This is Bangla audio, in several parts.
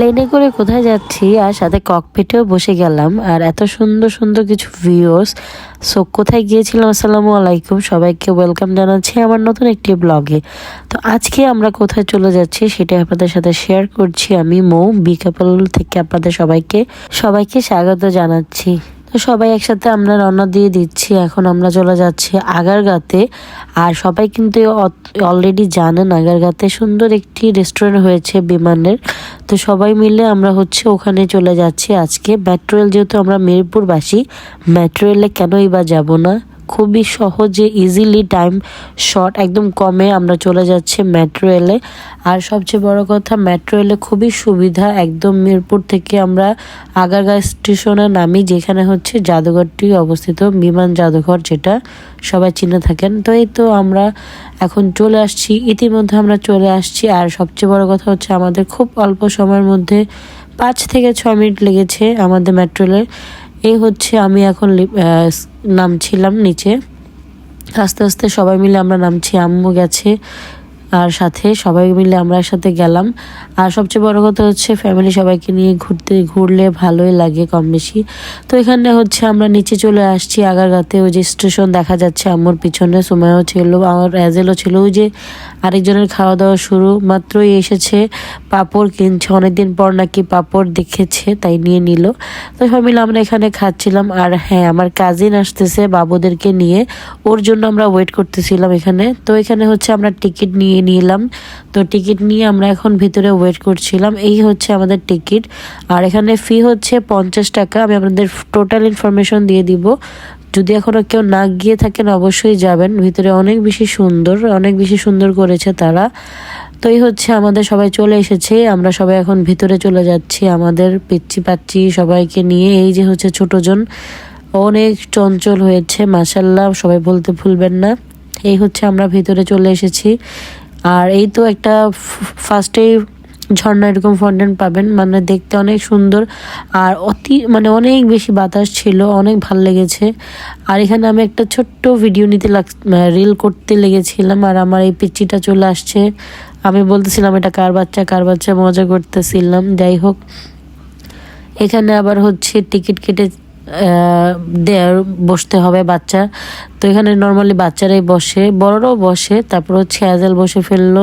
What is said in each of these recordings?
প্লেনে করে কোথায় যাচ্ছি? আর সাথে ককপিটেও বসে গেলাম। আর এত সুন্দর সুন্দর কিছু ভিউস সো কোথায় গিয়েছিলাম? আসসালামু আলাইকুম। সবাইকে ওয়েলকাম জানাচ্ছি আমার নতুন একটি ব্লগে তো আজকে আমরা কোথায় চলে যাচ্ছি সেটা আপনাদের সাথে শেয়ার করছি আমি, মৌ বি কাপল থেকে আপনাদের সবাইকে। সবাইকে স্বাগত জানাচ্ছি। তো সবাই একসাথে আমরা রওনা দিয়ে দিচ্ছি। এখন আমরা চলে যাচ্ছি আগারগাতে। আর সবাই কিন্তু অলরেডি জানেন, আগারগাতে সুন্দর একটি রেস্টুরেন্ট হয়েছে বিমানের। তো সবাই মিলে আমরা হচ্ছে ওখানে চলে যাচ্ছি আজকে। মেট্রোয়েল যেহেতু আমরা মিরপুরবাসী মেট্রোয়েলে কেন কেনই বা যাব না? খুবই সহজে ইজিলি টাইম শর্ট একদম কমে আমরা চলে যাচ্ছি মেট্রো রেলে আর সবচেয়ে বড় কথা মেট্রো রেলে খুবই সুবিধা, একদম মিরপুর থেকে আমরা আগারগাঁ স্টেশনে নামি, যেখানে হচ্ছে জাদুঘরটি অবস্থিত, বিমান জাদুঘর যেটা সবাই চিনে থাকেন। তো এই তো আমরা এখন চলে আসছি, ইতিমধ্যে আমরা চলে আসছি। আর সবচেয়ে বড় কথা হচ্ছে আমাদের খুব অল্প সময়ের মধ্যে পাঁচ থেকে ছয় মিনিট লেগেছে আমাদের মেট্রো রেলে এই হচ্ছে আমি এখন নামছিলাম নিচে। আস্তে আস্তে সবাই মিলে আমরা নামছি। আম্মু গেছে। আর সাথে সবাই মিলে আমরা একসাথে গেলাম। আর সবচেয়ে বড় কথা হচ্ছে ফ্যামিলি সবাইকে নিয়ে ঘুরতে, ঘুরলে ভালোই লাগে কম বেশি। তো এখানে হচ্ছে আমরা নিচে চলে আসছি আগারগাতে, ওই যে স্টেশন দেখা যাচ্ছে আমার পিছনে সময়ও ছিল, আমার অ্যাজেলও ছিল, ওই যে আরেকজনের খাওয়া দাওয়া শুরু। মাত্রই এসেছে পাপড় কিনছে, অনেকদিন পর নাকি পাপড় দেখেছে, তাই নিয়ে নিল। তো সবাই মিলে আমরা এখানে খাচ্ছিলাম, আর হ্যাঁ আমার কাজিন আসতেছে বাবুদেরকে নিয়ে, ওর জন্য আমরা ওয়েট করতেছিলাম এখানে। তো এখানে হচ্ছে আমরা টিকিট নিয়ে নিলাম। তো টিকিট নিয়ে আমরা এখন ভিতরে ওয়েট করছিলাম। এই হচ্ছে আমাদের টিকিট। আর এখানে ফি হচ্ছে পঞ্চাশ টাকা। আমি আপনাদের টোটাল ইনফরমেশন দিয়ে দিব। যদি এখনও কেউ না গিয়ে থাকেন, অবশ্যই যাবেন। ভিতরে অনেক বেশি সুন্দর, অনেক বেশি সুন্দর করেছে তারা। তো এই হচ্ছে আমাদের সবাই চলে এসেছে। আমরা সবাই এখন ভিতরে চলে যাচ্ছি। আমাদের পিচ্ছি পাচ্ছি সবাইকে নিয়ে। এই যে হচ্ছে ছোটজন অনেক চঞ্চল হয়েছে মাসাল্লাহ সবাই বলতে ভুলবেন না। এই হচ্ছে আমরা ভিতরে চলে এসেছি। আর এই তো একটা ফার্স্টেই ঝর্ণা এরকম ফন্টেন পাবেন মানে দেখতে অনেক সুন্দর। আর অতি মানে অনেক বেশি বাতাস ছিল, অনেক ভালো লেগেছে। আর এখানে আমি একটা ছোট্ট ভিডিও নিতে লাগ রিল করতে লেগেছিলাম, আর আমার এই পিচ্চিটা চলে আসছে। আমি বলতেছিলাম, এটা কার বাচ্চা কার বাচ্চা? মজা করতেছিলাম। যাই হোক, এখানে আবার হচ্ছে টিকিট কেটে বসতে হবে বাচ্চা। তো এখানে নর্মালি বাচ্চারাই বসে, বড়রাও বসে, তারপর হচ্ছে অ্যাজাল বসে ফেলল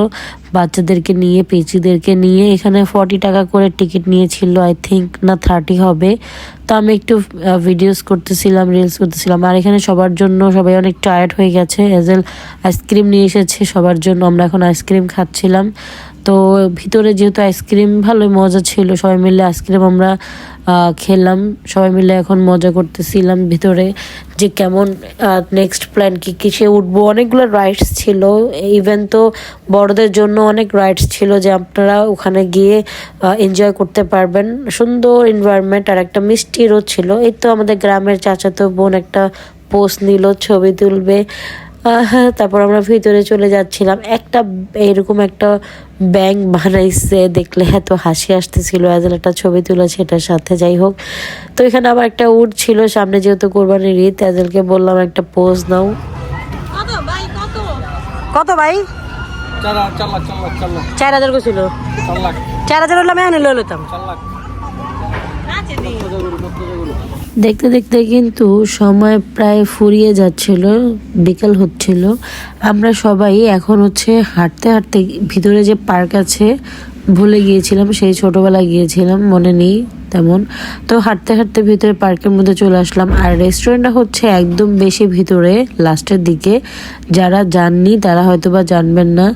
বাচ্চাদেরকে নিয়ে, পেঁচিদেরকে নিয়ে। এখানে ফর্টি টাকা করে টিকিট নিয়েছিল আই থিঙ্ক না থার্টি হবে। তো আমি একটু ভিডিওস করতেছিলাম রিলস করতেছিলাম। আর এখানে সবার জন্য সবাই অনেক টায়ার্ড হয়ে গেছে। অ্যাজেল আইসক্রিম নিয়ে এসেছে, সবার জন্য আমরা এখন আইসক্রিম খাচ্ছিলাম। তো ভিতরে যেহেতু আইসক্রিম, ভালোই মজা ছিল। সবাই মিলে আইসক্রিম আমরা খেলাম। সবাই মিলে এখন মজা করতেছিলাম ভিতরে যে কেমন নেক্সট প্ল্যান কী, কিসে উঠবো। অনেকগুলো রাইডস ছিল। ইভেন তো বড়দের জন্য অনেক রাইডস ছিল যে আপনারা ওখানে গিয়ে এনজয় করতে পারবেন। সুন্দর এনভায়রনমেন্ট আর একটা মিষ্টি রোদ ছিল। এই তো আমাদের গ্রামের চাচাতো বোন একটা পোস্ট নিল, ছবি তুলবে। তারপর আমরা ভিতরে চলে যাচ্ছিলাম। একটা এরকম একটা ব্যাংক বানাইছে দেখলে এত হাসি আসতেছিল অ্যাজ একটা ছবি তুলেছে এটার সাথে যাই হোক। তো এখানে আবার একটা উট ছিল সামনে যেহেতু কোরবানির ঈদ অ্যাজেলকে বললাম একটা পোজ নাও। কত ভাই কত? কত ভাই? চার হাজার ছিল চার হাজার হলে আমি আনি লইতাম। চার লাখ। দেখতে দেখতে কিন্তু সময় প্রায় ফুরিয়ে যাচ্ছিল, বিকাল হচ্ছিল। আমরা সবাই এখন হচ্ছে হাঁটতে হাঁটতে ভিতরে যে পার্ক আছে, ভুলে গিয়েছিলাম, সেই ছোটবেলায় গিয়েছিলাম, মনে নেই তেমন। তো হাঁটতে হাঁটতে ভিতরে পার্কের মধ্যে চলে আসলাম, আর রেস্টুরেন্টটা হচ্ছে একদম বেশি ভিতরে, লাস্টের দিকে। যারা যাননি, তারা হয়তো বা জানবেন না,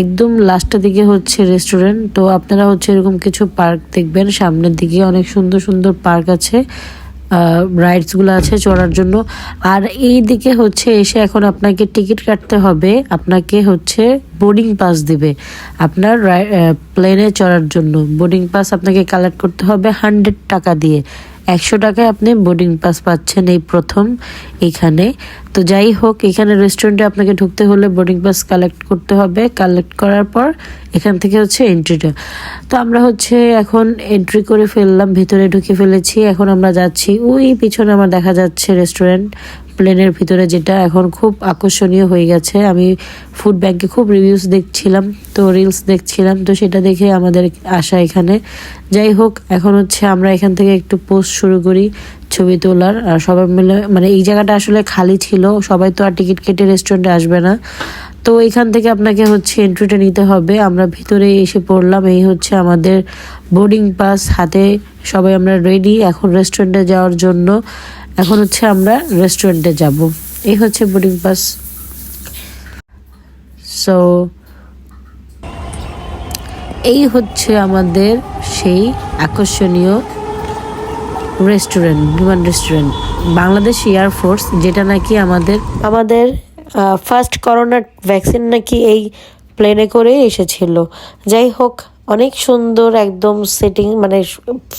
একদম লাস্টের দিকে হচ্ছে রেস্টুরেন্ট। তো আপনারা হচ্ছে এরকম কিছু পার্ক দেখবেন, সামনের দিকে অনেক সুন্দর সুন্দর পার্ক আছে। রাইডসগুলো আছে চড়ার জন্য। আর এই দিকে হচ্ছে এসে এখন আপনাকে টিকিট কাটতে হবে। আপনাকে হচ্ছে বোর্ডিং পাস দিবে আপনার প্লেনে চড়ার জন্য। বোর্ডিং পাস আপনাকে কালেক্ট করতে হবে হান্ড্রেড টাকা দিয়ে। একশো টাকায় আপনি বোর্ডিং পাস পাচ্ছেন এই প্রথম এখানে। তো যাই হোক, এখানে রেস্টুরেন্টে আপনাকে ঢুকতে হলে বোর্ডিং পাস কালেক্ট করতে হবে। কালেক্ট করার পর এখান থেকে হচ্ছে এন্ট্রিটা তো আমরা হচ্ছে এখন এন্ট্রি করে ফেললাম, ভেতরে ঢুকে ফেলেছি। এখন আমরা যাচ্ছি, ওই পিছনে আমার দেখা যাচ্ছে রেস্টুরেন্ট প্লেনের ভিতরে যেটা এখন খুব আকর্ষণীয় হয়ে গেছে। আমি ফুড ব্যাংকে খুব রিভিউস দেখছিলাম, তো রিলস দেখছিলাম, তো সেটা দেখে আমাদের আসা এখানে। যাই হোক, এখন হচ্ছে আমরা এখান থেকে একটু পোস্ট শুরু করি ছবি তোলার। আর সবাই মিলে মানে এই জায়গাটা আসলে খালি ছিল, সবাই তো আর টিকিট কেটে রেস্টুরেন্টে আসবে না। তো এখান থেকে আপনাকে হচ্ছে এন্ট্রিটা নিতে হবে। আমরা ভিতরে এসে পড়লাম, এই হচ্ছে আমাদের বোর্ডিং পাস হাতে সবাই আমরা রেডি এখন রেস্টুরেন্টে যাওয়ার জন্য। এখন হচ্ছে আমরা রেস্টুরেন্টে যাব। এই হচ্ছে বোর্ডিং পাস সো এই হচ্ছে আমাদের সেই আকর্ষণীয় রেস্টুরেন্ট বিমান রেস্টুরেন্ট বাংলাদেশ এয়ারফোর্স যেটা নাকি আমাদের আমাদের ফার্স্ট করোনা ভ্যাকসিন নাকি এই প্লেনে করে এসেছিল। যাই হোক অনেক সুন্দর একদম সেটিং মানে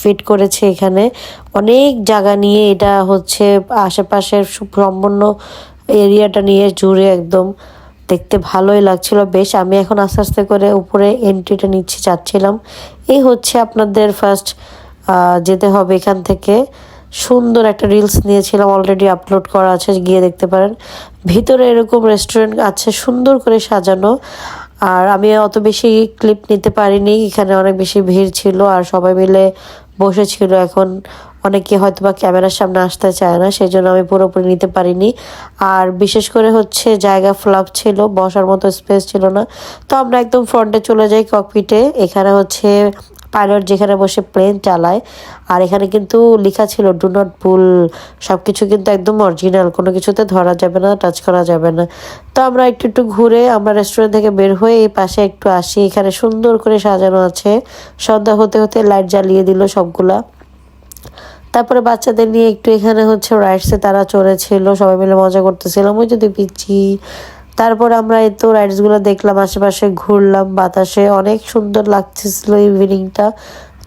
ফিট করেছে এখানে। অনেক জায়গা নিয়ে এটা হচ্ছে আশেপাশের সম্পূর্ণ এরিয়াটা নিয়ে জুড়ে একদম। দেখতে ভালোই লাগছিল। বেশ, আমি এখন আস্তে আস্তে করে উপরে এন্ট্রিটা নিচ্ছি, চাচ্ছিলাম। এই হচ্ছে আপনাদের ফার্স্ট যেতে হবে এখান থেকে। সুন্দর একটা রিলস নিয়েছিলাম অলরেডি আপলোড করা আছে, গিয়ে দেখতে পারেন। ভিতরে এরকম রেস্টুরেন্ট আছে, সুন্দর করে সাজানো। আর আমি অত বেশি ক্লিপ নিতে পারিনি, এখানে অনেক বেশি ভিড় ছিল আর সবাই মিলে বসেছিল। এখন অনেকে হয়তো বা ক্যামেরার সামনে আসতে চায় না সেই জন্য আমি পুরোপুরি নিতে পারিনি। আর বিশেষ করে হচ্ছে জায়গা ফ্লাপ ছিল, বসার মতো স্পেস ছিল না। তো আমরা একদম ফ্রন্টে চলে যাই ককপিটে এখানে হচ্ছে পাইলট যেখানে বসে প্লেন চালায়, আর এখানে কিন্তু লেখা ছিল ডু নট পুল সব কিছু কিন্তু একদম অরিজিনাল কোনো কিছুতে ধরা যাবে না টাচ করা যাবে না। তো আমরা একটু একটু ঘুরে, আমরা রেস্টুরেন্ট থেকে বের হয়ে এই পাশে একটু আসি, এখানে সুন্দর করে সাজানো আছে। সন্ধ্যা হতে হতে লাইট জ্বালিয়ে দিল সবগুলা। তারপরে বাচ্চাদের নিয়ে একটু এখানে হচ্ছে রাইডসে তারা চড়েছিল, সবাই মিলে মজা করতেছিলাম ওই যদি পিচ্ছি। তারপর আমরা এই তো রাইডসগুলো দেখলাম, আশেপাশে ঘুরলাম, বাতাসে অনেক সুন্দর লাগতেছিল ইভিনিংটা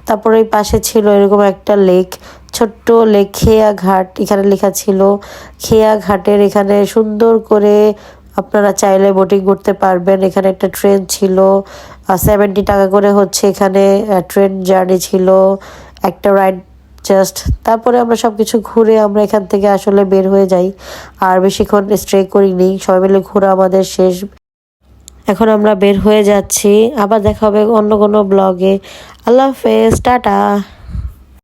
তারপরে ওই পাশে ছিল এরকম একটা লেক ছোট্ট লেক খেয়া ঘাট, এখানে লেখা ছিল, খেয়া ঘাটের এখানে সুন্দর করে আপনারা চাইলে বোটিং করতে পারবেন। এখানে একটা ট্রেন ছিল সেভেন্টি টাকা করে হচ্ছে এখানে ট্রেন জার্নি ছিল। একটা রাইড জাস্ট তারপরে আমরা সব কিছু ঘুরে আমরা এখান থেকে আসলে বের হয়ে যাই। আর বেশিক্ষণ স্ট্রে করিনি, সবাই মিলে ঘোরা আমাদের শেষ। এখন আমরা বের হয়ে যাচ্ছি, আবার দেখা হবে অন্য কোনো ব্লগে আল্লাহ হাফেজ, টাটা।